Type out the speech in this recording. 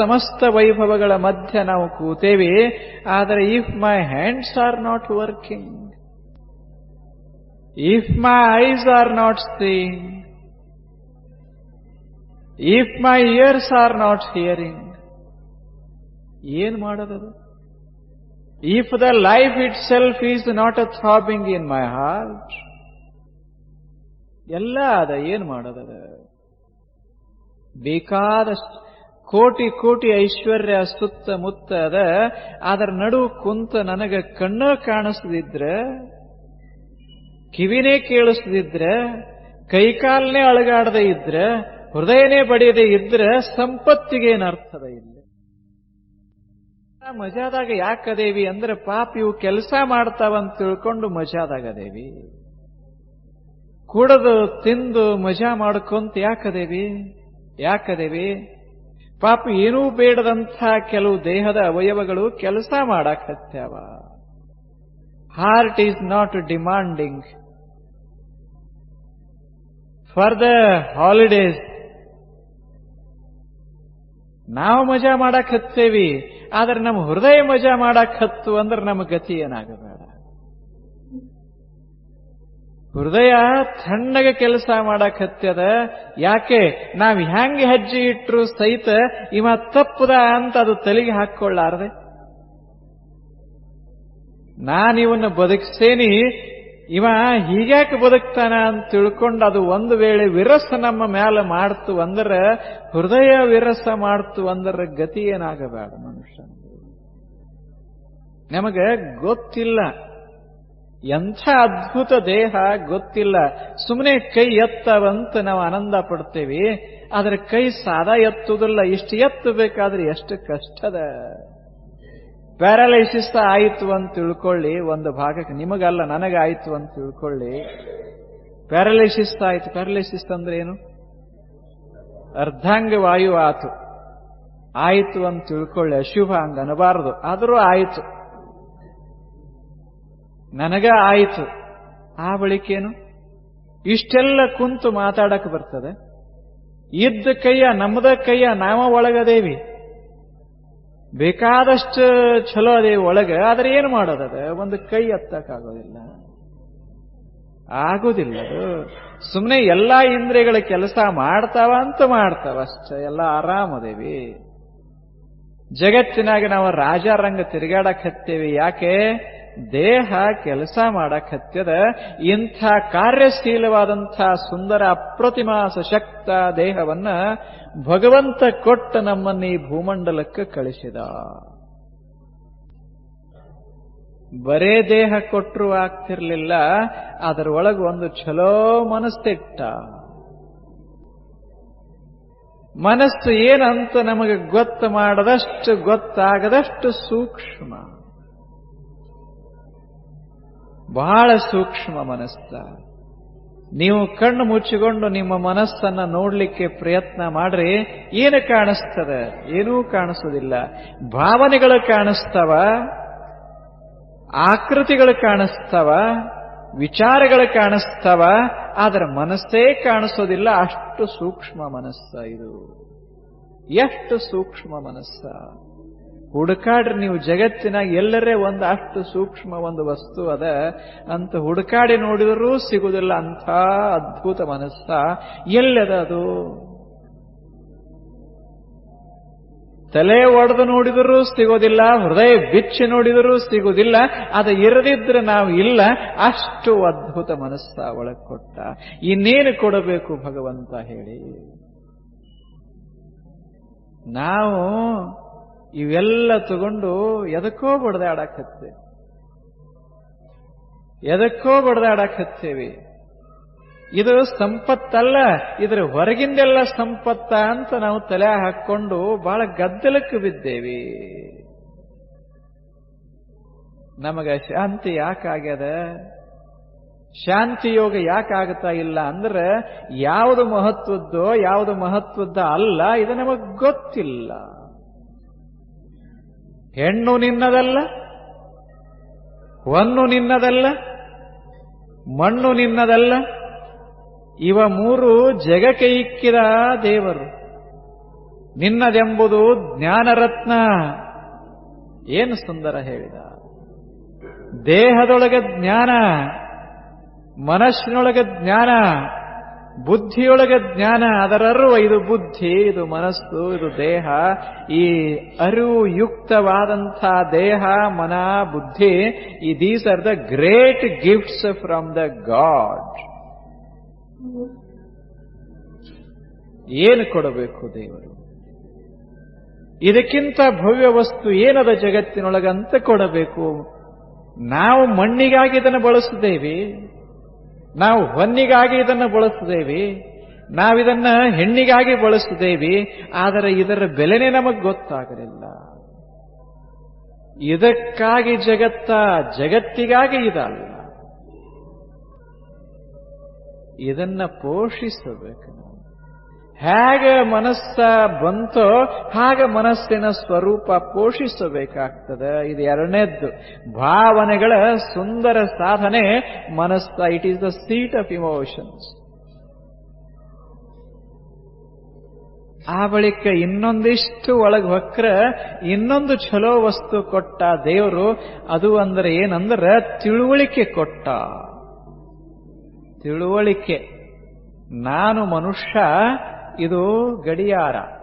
ಸಮಸ್ತ ವೈಭವಗಳ ಮಧ್ಯ ನಾವು ಕೂತೇವೆ, ಆದರೆ if my hands are not working if my eyes are not seeing if my ears are not hearing ಏನ್ ಮಾಡೋದದು? If the life itself is not a throbbing in my heart ಎಲ್ಲ ಅದ ಏನ್ ಮಾಡೋದದ? ಬೇಕಾದಷ್ಟು ಕೋಟಿ ಕೋಟಿ ಐಶ್ವರ್ಯ ಸುತ್ತಮುತ್ತ ಅದ. ಅದರ ನಡು ಕುಂತ ನನಗೆ ಕಣ್ಣ ಕಾಣಿಸದಿದ್ರೆ ಕಿವಿನೇ ಕೇಳಿಸದಿದ್ರೆ ಕೈಕಾಲನೇ ಅಳಗಾಡದೆ ಇದ್ರೆ, ಹೃದಯನೇ ಬಡಿಯದೆ ಇದ್ರೆ ಸಂಪತ್ತಿಗೇನರ್ಥದ ಇಲ್ಲಿ? ಮಜಾದಾಗ ಯಾಕದೇವಿ ಅಂದ್ರೆ ಪಾಪ ಇವು ಕೆಲಸ ಮಾಡ್ತಾವಂತ ತಿಳ್ಕೊಂಡು ಮಜಾದಾಗದೇವಿ ಕುಡದು, ತಿಂದು ಮಜಾ ಮಾಡ್ಕೊಂತ ಯಾಕದೇವಿ ಯಾಕದೇವಿ ಪಾಪ ಏನೂ ಬೇಡದಂಥ ಕೆಲವು ದೇಹದ ಅವಯವಗಳು ಕೆಲಸ ಮಾಡಾಕತ್ಯಾವ. Heart is not demanding for the holidays ನಾವು ಮಜಾ ಮಾಡಕ್ ಹತ್ತೇವಿ ಆದ್ರೆ ನಮ್ಮ ಹೃದಯ ಮಜಾ ಮಾಡಕ್ ಹತ್ತು ಅಂದ್ರೆ ನಮ್ಮ ಗತಿ ಏನಾಗಬೇಡ ಹೃದಯ ತಣ್ಣಗೆ ಕೆಲಸ ಮಾಡಕ್ ಹತ್ಯದ? ಯಾಕೆ? ನಾವ್ ಹ್ಯಾಂಗೆ ಹೆಜ್ಜೆ ಇಟ್ರು ಸಹಿತ ಇವ ತಪ್ಪದ ಅಂತ ಅದು ತಲೆಗೆ ಹಾಕೊಳ್ಳಾರದೆ ನಾನಿವನ್ನ ಬದುಕ್ಸೇನಿ, ಇವ ಹೀಗ್ಯಾಕೆ ಬದುಕ್ತಾನ ಅಂತ ತಿಳ್ಕೊಂಡು ಅದು ಒಂದು ವೇಳೆ ವಿರಸ ನಮ್ಮ ಮ್ಯಾಲ ಮಾಡ್ತು ಅಂದ್ರೆ, ಹೃದಯ ವಿರಸ ಮಾಡ್ತು ಅಂದ್ರೆ ಗತಿ ಏನಾಗಬೇಡ ಮನುಷ್ಯ ನಮಗೆ ಗೊತ್ತಿಲ್ಲ. ಎಂಥ ಅದ್ಭುತ ದೇಹ ಗೊತ್ತಿಲ್ಲ. ಸುಮ್ಮನೆ ಕೈ ಎತ್ತವಂತ ನಾವು ಆನಂದ ಪಡ್ತೇವಿ. ಆದ್ರೆ ಕೈ ಸಾದಾ ಎತ್ತುವುದಿಲ್ಲ ಇಷ್ಟು ಎತ್ತಬೇಕಾದ್ರೆ ಎಷ್ಟು ಕಷ್ಟದ. ಪ್ಯಾರಾಲೈಸಿಸ್ ಆಯಿತು ಅಂತ ತಿಳ್ಕೊಳ್ಳಿ. ಒಂದು ಭಾಗಕ್ಕೆ ನಿಮಗಲ್ಲ ನನಗಾಯಿತು ಅಂತ ತಿಳ್ಕೊಳ್ಳಿ. ಪ್ಯಾರಾಲೈಸಿಸ್ ಆಯಿತು. ಪ್ಯಾರಾಲೈಸಿಸ್ ಅಂದ್ರೆ ಏನು? ಅರ್ಧಾಂಗ ವಾಯು ಆತು. ಆಯಿತು ಅಂತ ತಿಳ್ಕೊಳ್ಳಿ. ಅಶುಭ ಹಂಗ ಅನ್ನಬಾರದು ಆದರೂ ಆಯಿತು. ನನಗ ಆಯಿತು. ಆ ಬಳಿಕೇನು? ಇಷ್ಟೆಲ್ಲ ಕುಂತು ಮಾತಾಡಕ್ ಬರ್ತದೆ. ಇದ್ದ ಕೈಯ, ನಮ್ಮದ ಕೈಯ ನಾವ ಒಳಗದೇವಿ. ಬೇಕಾದಷ್ಟು ಚಲೋ ಅದೇ ಒಳಗೆ, ಆದ್ರೆ ಏನು ಮಾಡೋದದ ಒಂದು ಕೈ ಎತ್ತಕ್ಕಾಗೋದಿಲ್ಲ. ಆಗೋದಿಲ್ಲ ಅದು. ಸುಮ್ಮನೆ ಎಲ್ಲಾ ಇಂದ್ರಿಯಗಳ ಕೆಲಸ ಮಾಡ್ತಾವ ಅಂತ ಮಾಡ್ತಾವ ಅಷ್ಟೇ ಎಲ್ಲ ಆರಾಮದೇವಿ ಜಗತ್ತಿನಾಗ ನಾವು ರಾಜಾರಂಗ ತಿರುಗಾಡಕ್ ಹತ್ತೇವಿ. ಯಾಕೆ? ದೇಹ ಕೆಲಸ ಮಾಡಕ್ ಹತ್ಯದ ಇಂಥ ಕಾರ್ಯಶೀಲವಾದಂಥ ಸುಂದರ ಅಪ್ರತಿಮ ಸಶಕ್ತ ದೇಹವನ್ನ ಭಗವಂತ ಕೊಟ್ಟ ನಮ್ಮನ್ನ ಈ ಭೂಮಂಡಲಕ್ಕೆ ಕಳಿಸಿದ. ಬರೇ ದೇಹ ಕೊಟ್ಟರು ಆಗ್ತಿರ್ಲಿಲ್ಲ, ಅದರೊಳಗೆ ಒಂದು ಛಲೋ ಮನಸ್ಸಿಟ್ಟ. ಮನಸ್ಸು ಏನಂತ ನಮಗೆ ಗೊತ್ತು ಮಾಡದಷ್ಟು ಗೊತ್ತಾಗದಷ್ಟು ಸೂಕ್ಷ್ಮ. ಬಹಳ ಸೂಕ್ಷ್ಮ ಮನಸ್ಸ. ನೀವು ಕಣ್ಣು ಮುಚ್ಚಿಕೊಂಡು ನಿಮ್ಮ ಮನಸ್ಸನ್ನ ನೋಡ್ಲಿಕ್ಕೆ ಪ್ರಯತ್ನ ಮಾಡ್ರಿ, ಏನು ಕಾಣಿಸ್ತದೆ? ಏನೂ ಕಾಣಿಸೋದಿಲ್ಲ. ಭಾವನೆಗಳು ಕಾಣಿಸ್ತವ, ಆಕೃತಿಗಳು ಕಾಣಿಸ್ತವ, ವಿಚಾರಗಳು ಕಾಣಿಸ್ತವ, ಆದ್ರೆ ಮನಸ್ಸೇ ಕಾಣಿಸೋದಿಲ್ಲ. ಅಷ್ಟು ಸೂಕ್ಷ್ಮ ಮನಸ್ಸ ಇದು. ಎಷ್ಟು ಸೂಕ್ಷ್ಮ ಮನಸ್ಸ. ಹುಡುಕಾಡ್ರಿ ನೀವು ಜಗತ್ತಿನಾಗ ಎಲ್ಲರೇ ಒಂದು ಅಷ್ಟು ಸೂಕ್ಷ್ಮ ಒಂದು ವಸ್ತು ಅದ ಅಂತ ಹುಡುಕಾಡಿ ನೋಡಿದರೂ ಸಿಗುವುದಿಲ್ಲ ಅಂಥ ಅದ್ಭುತ ಮನಸ್ಸ. ಎಲ್ಲದ ಅದು? ತಲೆ ಒಡೆದು ನೋಡಿದರೂ ಸಿಗೋದಿಲ್ಲ, ಹೃದಯ ಬಿಚ್ಚಿ ನೋಡಿದರೂ ಸಿಗುವುದಿಲ್ಲ ಅದು ಇರದಿದ್ರೆ ನಾವು ಇಲ್ಲ. ಅಷ್ಟು ಅದ್ಭುತ ಮನಸ್ಸ ಒಳಗೆ ಕೊಟ್ಟ. ಇನ್ನೇನು ಕೊಡಬೇಕು ಭಗವಂತ ಹೇಳಿ? ನಾವು ಇವೆಲ್ಲ ತಗೊಂಡು ಎದಕ್ಕೋ ಬಡ್ದಾಡಕತ್ತೇವೆ ಎದಕ್ಕೋ ಬಡ್ದಾಡಕತ್ತೇವೆ. ಇದು ಸಂಪತ್ತಲ್ಲ, ಇದ್ರ ಹೊರಗಿಂದೆಲ್ಲ ಸಂಪತ್ತ ಅಂತ ನಾವು ತಲೆ ಹಾಕೊಂಡು ಬಹಳ ಗದ್ದಲಕ್ಕೆ ಬಿದ್ದೇವೆ. ನಮಗ ಶಾಂತಿ ಯಾಕಾಗ್ಯದ ಶಾಂತಿ ಯೋಗ ಯಾಕಾಗ್ತಾ ಇಲ್ಲ ಅಂದ್ರೆ ಯಾವುದು ಮಹತ್ವದ್ದೋ, ಯಾವುದು ಮಹತ್ವದ್ದ ಅಲ್ಲ, ಇದು ನಮಗ್ ಗೊತ್ತಿಲ್ಲ. ಹೆಣ್ಣು ನಿನ್ನದಲ್ಲ, ಹೊನ್ನು ನಿನ್ನದಲ್ಲ, ಮಣ್ಣು ನಿನ್ನದಲ್ಲ, ಇವ ಮೂರು ಜಗಕ್ಕೆ ಇಕ್ಕಿದ ದೇವರು. ನಿನ್ನದೆಂಬುದು ಜ್ಞಾನರತ್ನ. ಏನು ಸುಂದರ ಹೇಳಿದ? ದೇಹದೊಳಗೆ ಜ್ಞಾನ, ಮನಸ್ಸಿನೊಳಗೆ ಜ್ಞಾನ. ಬುದ್ಧಿಯೊಳಗೆ ಜ್ಞಾನ ಅದರರುವ ಇದು ಬುದ್ಧಿ, ಇದು ಮನಸ್ಸು, ಇದು ದೇಹ. ಈ ಅರಿವು ಯುಕ್ತವಾದಂಥ ದೇಹ, ಮನ, ಬುದ್ಧಿ, ಈ these are the great gifts from the god ಏನು ಕೊಡಬೇಕು ದೇವರು? ಇದಕ್ಕಿಂತ ಭವ್ಯ ವಸ್ತು ಏನದ ಜಗತ್ತಿನೊಳಗಂತ ಕೊಡಬೇಕು? ನಾವು ಮಣ್ಣಿಗಾಗಿ ಇದನ್ನು ಬಳಸಿದ್ದೇವೆ ನಾವು ಹೊನ್ನಿಗಾಗಿ ಇದನ್ನು ಬಳಸ್ತೇವೆ ನಾವಿದನ್ನ ಹೆಣ್ಣಿಗಾಗಿ ಬಳಸ್ತೇವೆ ಆದರೆ ಇದರ ಬೆಲೆನೆ ನಮಗೆ ಗೊತ್ತಾಗಲಿಲ್ಲ. ಇದಕ್ಕಾಗಿ ಜಗತ್ತ ಜಗತ್ತಿಗಾಗಿ ಇದಲ್ಲ. ಇದನ್ನ ಪೋಷಿಸಬೇಕು ನಾವು. ಹೇಗೆ ಮನಸ್ಸ ಬಂತೋ ಹಾಗೆ ಮನಸ್ಸಿನ ಸ್ವರೂಪ ಪೋಷಿಸಬೇಕಾಗ್ತದೆ. ಇದು ಎರಡನೇದ್ದು. ಭಾವನೆಗಳ ಸುಂದರ ಸಾಧನೆ ಮನಸ್ಸ. It is the seat of emotions ಆ ಬಳಿಕ ಇನ್ನೊಂದಿಷ್ಟು ಒಳಗೆ ಹೊಕ್ರ, ಇನ್ನೊಂದು ಚಲೋ ವಸ್ತು ಕೊಟ್ಟ ದೇವರು, ಅದು ಅಂದ್ರೆ ಏನಂದ್ರೆ ತಿಳುವಳಿಕೆ ಕೊಟ್ಟ. ತಿಳುವಳಿಕೆ. ನಾನು ಮನುಷ್ಯ ಇದು ಗಡಿಯಾರ.